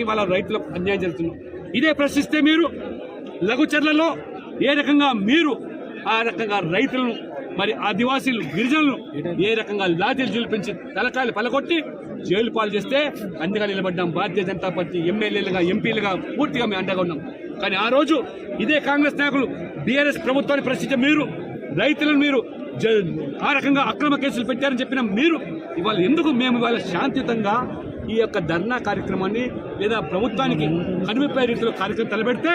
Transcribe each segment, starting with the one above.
ఇవాళ రైతులకు అన్యాయం జరుగుతున్నాం ఇదే ప్రశ్నిస్తే మీరు లఘుచర్లలో ఏ రకంగా మీరు ఆ రకంగా రైతులను మరి ఆదివాసీలు గిరిజనులు ఏ రకంగా లాఠీలు చూపించి తలకాయలు పలకొట్టి జైలు పాలు చేస్తే అండగా నిలబడ్డాం. భారతీయ జనతా పార్టీ ఎమ్మెల్యేలుగా ఎంపీలుగా పూర్తిగా మేము అండగా ఉన్నాం. కానీ ఆ రోజు ఇదే కాంగ్రెస్ నాయకులు బీఆర్ఎస్ ప్రభుత్వాన్ని ప్రశ్నించే మీరు రైతులను మీరు జ- ఆ రకంగా అక్రమ కేసులు పెట్టారని చెప్పిన మీరు ఇవాళ ఎందుకు మేము ఇవాళ శాంతియుతంగా ఈ యొక్క ధర్నా కార్యక్రమాన్ని లేదా ప్రభుత్వానికి కనువిప్పే రీతిలో కార్యక్రమం తలపెడితే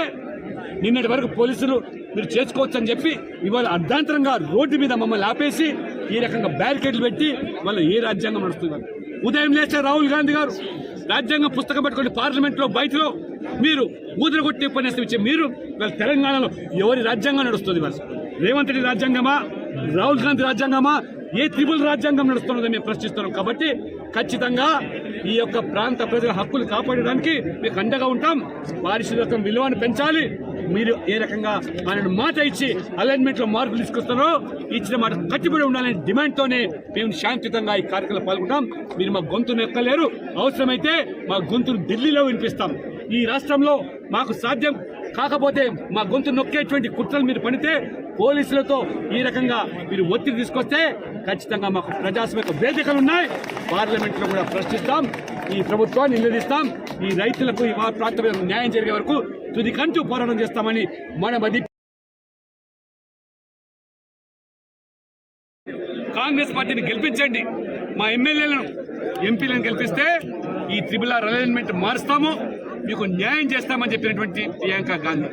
నిన్నటి వరకు పోలీసులు మీరు చేసుకోవచ్చు అని చెప్పి ఇవాళ అర్ధాంతరంగా రోడ్డు మీద మమ్మల్ని ఆపేసి ఈ రకంగా బ్యారికేడ్లు పెట్టి వాళ్ళ ఏ రాజ్యాంగం నడుస్తుంది. ఉదయం లేస్తే రాహుల్ గాంధీ గారు రాజ్యాంగం పుస్తకం పట్టుకొని పార్లమెంట్లో బయటలో మీరు ఊదరగొట్టి ఉపన్యాసం ఇచ్చే మీరు వాళ్ళ తెలంగాణలో ఎవరి రాజ్యాంగం నడుస్తుంది వాళ్ళు రేవంత్ రెడ్డి రాజ్యాంగమా? రాహుల్ గాంధీ రాజ్యాంగమా? ఏ త్రిబుల్ రాజ్యాంగం నడుస్తున్నదో మేము ప్రశ్నిస్తున్నాం కాబట్టి ఖచ్చితంగా ఈ యొక్క ప్రాంత ప్రజల హక్కులు కాపాడడానికి మీకు అండగా ఉంటాం. పారిశుద్ధ్యం విలువను పెంచాలి. మీరు ఏ రకంగా ఆయన మాట ఇచ్చి అలైన్మెంట్లో మార్పులు తీసుకొస్తారో ఇచ్చిన మాట కట్టుబడి ఉండాలనే డిమాండ్తోనే మేము శాంతియుతంగా ఈ కార్యక్రమంలో పాల్గొంటాం. మీరు మా గొంతును ఎక్కలేరు. అవసరమైతే మా గొంతును ఢిల్లీలో వినిపిస్తాం. ఈ రాష్ట్రంలో మాకు సాధ్యం కాకపోతే మా గొంతు నొక్కేటువంటి కుట్రలు మీరు పడితే పోలీసులతో ఈ రకంగా మీరు ఒత్తిడి తీసుకొస్తే ఖచ్చితంగా మాకు ప్రజాస్వామిక వేదికలు ఉన్నాయి పార్లమెంట్లో కూడా ప్రశ్నిస్తాం. ఈ ప్రభుత్వాన్ని నిలదీస్తాం. ఈ రైతులకు ఈ ప్రాంతంలో న్యాయం జరిగే వరకు తుది కంటూ పోరాటం చేస్తామని మన మధ్య కాంగ్రెస్ పార్టీని గెలిపించండి. మా ఎమ్మెల్యేలను ఎంపీలను గెలిపిస్తే ఈ త్రిబుల్ ఆర్ అలైన్మెంట్ మారుస్తాము. మీకు న్యాయం చేస్తామని చెప్పినటువంటి ప్రియాంక గాంధీ.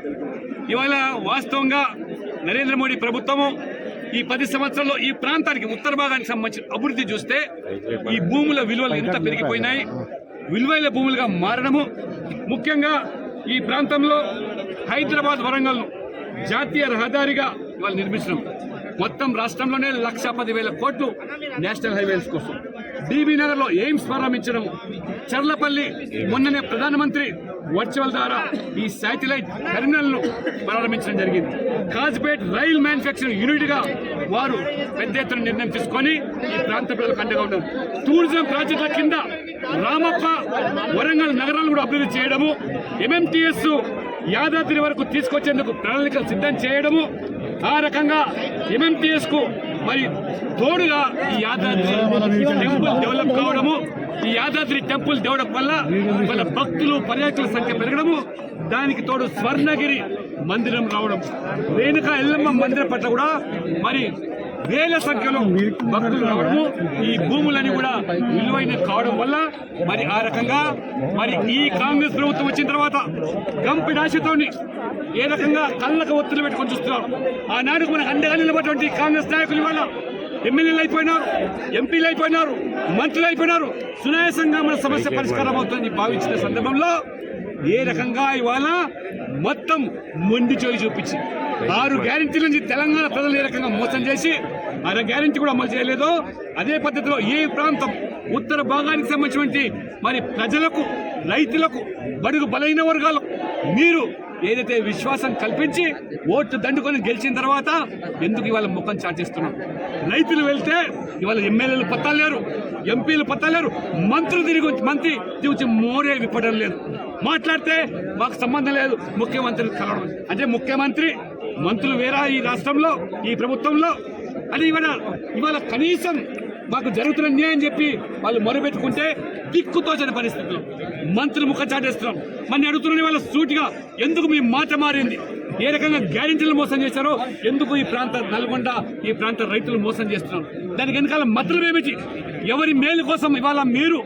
ఇవాళ వాస్తవంగా నరేంద్ర మోడీ ప్రభుత్వము ఈ పది సంవత్సరాల్లో ఈ ప్రాంతానికి ఉత్తర భాగానికి సంబంధించిన అభివృద్ధి చూస్తే ఈ భూముల విలువలు ఎంత పెరిగిపోయినాయి? విలువైన భూములుగా మారడము. ముఖ్యంగా ఈ ప్రాంతంలో హైదరాబాద్ వరంగల్ను జాతీయ రహదారిగా ఇవాళ నిర్మించడం. మొత్తం రాష్ట్రంలోనే లక్ష పదివేల కోట్లు నేషనల్ హైవేస్ కోసం. డీబీ నగర్లో ఎయిమ్స్ ప్రారంభించడం. చర్లపల్లి మొన్ననే ప్రధానమంత్రి వర్చువల్ ద్వారా ఈ శాటిలైట్ టెర్మినల్ను ప్రారంభించడం జరిగింది. కాజ్పేట్ రైల్ మ్యానుఫ్యాక్చరింగ్ యూనిట్గా వారు పెద్ద ఎత్తున నిర్ణయం తీసుకొని ఈ ప్రాంత ప్రజలకు అండగా ఉన్నారు. టూరిజం ప్రాజెక్టుల కింద రామప్ప వరంగల్ నగరాలను కూడా అభివృద్ధి చేయడము ఎంఎంటీఎస్ యాదాద్రి వరకు తీసుకొచ్చేందుకు ప్రణాళికలు సిద్ధం చేయడము ఆ రకంగా ఎంఎంటీఎస్కు మరి తోడుగా ఈ యాదాద్రి టెంపుల్ డెవలప్ కావడము ఈ యాదాద్రి టెంపుల్ డెవలప్ వల్ల వాళ్ళ భక్తులు పర్యాటకుల సంఖ్య పెరగడము దానికి తోడు స్వర్ణగిరి మందిరం రావడం. రేణుకా ఎల్లమ్మ మందిరం పట్ల కూడా మరి వేల సంఖ్యలో భక్తులు రావడము ఈ భూములని కూడా విలువైన కావడం వల్ల మరి ఆ రకంగా మరి ఈ కాంగ్రెస్ ప్రభుత్వం వచ్చిన తర్వాత గంపి ఆశతోని ఏ రకంగా కళ్ళకు ఒత్తులు పెట్టుకొని చూస్తున్నారు. ఆనాడు మనకు అండగా నిలబడినటువంటి కాంగ్రెస్ నాయకులు ఇవాళ ఎమ్మెల్యేలు అయిపోయినారు ఎంపీలు అయిపోయినారు. మంత్రులు అయిపోయినారు. సునాయాసంగా మన సమస్య పరిష్కారం అవుతుందని భావించిన సందర్భంలో ఏ రకంగా ఇవాళ మొత్తం మొండి చేయి చూపించి ఆరు గ్యారెంటీల నుంచి తెలంగాణ ప్రజలు ఏ రకంగా మోసం చేసి అర గ్యారెంటీ కూడా అమలు చేయలేదో అదే పద్ధతిలో ఏ ప్రాంతం ఉత్తర భాగానికి సంబంధించినటువంటి మరి ప్రజలకు రైతులకు బడుగు బలైన వర్గాలు మీరు ఏదైతే విశ్వాసం కల్పించి ఓట్లు దండుకొని గెలిచిన తర్వాత ఎందుకు ఇవాళ ముఖం చాటిస్తున్నాం? రైతులు వెళ్తే ఇవాళ ఎమ్మెల్యేలు పత్తాలేరు ఎంపీలు పత్తాలేరు మంత్రులు తిరిగి మంత్రి తిరిగి మోరే విప్పడం లేదు. మాట్లాడితే మాకు సంబంధం లేదు ముఖ్యమంత్రిని కలవడం. అంటే ముఖ్యమంత్రి మంత్రులు వేరా ఈ రాష్ట్రంలో ఈ ప్రభుత్వంలో? అది ఇవాళ ఇవాళ కనీసం మాకు జరుగుతున్న న్యాయం చెప్పి వాళ్ళు మొరబెట్టుకుంటే దిక్కుతోచని పరిస్థితులు. మంత్రులు ముఖ చాటేస్తున్నాం. మన అడుగుతున్న వాళ్ళ సూటిగా ఎందుకు మీ మాట మారింది? ఏ రకంగా గ్యారెంటీలు మోసం చేశారో ఎందుకు ఈ ప్రాంత నల్గొండ ఈ ప్రాంత రైతులు మోసం చేస్తున్నారు? దానికి వెనకాల మద్దతు ఏమిటి ఎవరి మేలు కోసం ఇవాళ మీరు